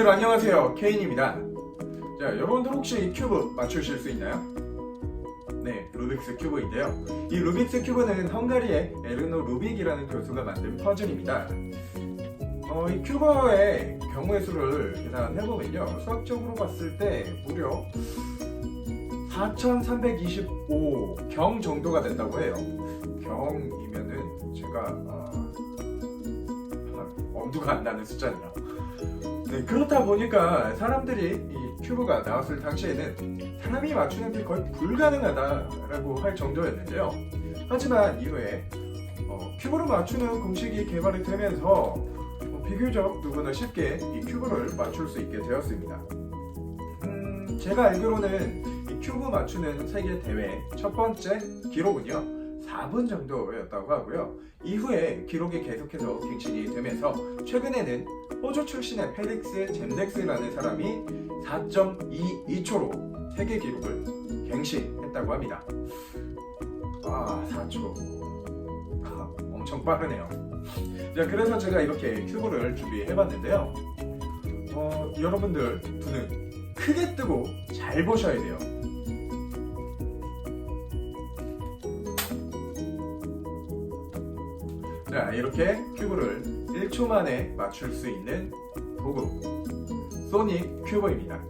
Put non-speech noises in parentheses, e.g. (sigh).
여러분들 안녕하세요. 케인입니다. 자 여러분들 혹시 이 큐브 맞추실 수 있나요? 네 루빅스 큐브인데요. 이 루빅스 큐브는 헝가리의 에르노 루빅이라는 교수가 만든 퍼즐입니다. 어, 이 큐버의 경우의 수를 계산해보면요. 수학적으로 봤을 때 무려 4325경 정도가 된다고 해요. 경이면은 제가 어, 엄두가 안 나는 숫자네요 네, 그렇다 보니까 사람들이 이 큐브가 나왔을 당시에는 사람이 맞추는 게 거의 불가능하다라고 할 정도였는데요. 하지만 이후에 어, 큐브를 맞추는 공식이 개발이 되면서 어, 비교적 누구나 쉽게 이 큐브를 맞출 수 있게 되었습니다. 음, 제가 알기로는 이 큐브 맞추는 세계 대회 첫 번째 기록은요. 4분 정도였다고 하고요. 이후에 기록이 계속해서 갱신이 되면서 최근에는 호주 출신의 펠릭스 잼덱스라는 사람이 4.22초로 세계 기록을 갱신했다고 합니다. 아, 4초. (laughs) 엄청 빠르네요. 자, 그래서 제가 이렇게 큐브를 준비해봤는데요. 어, 여러분들 눈은 크게 뜨고 잘 보셔야 돼요. 자, 이렇게 큐브를 1초 만에 맞출 수 있는 도구 소닉 큐브입니다.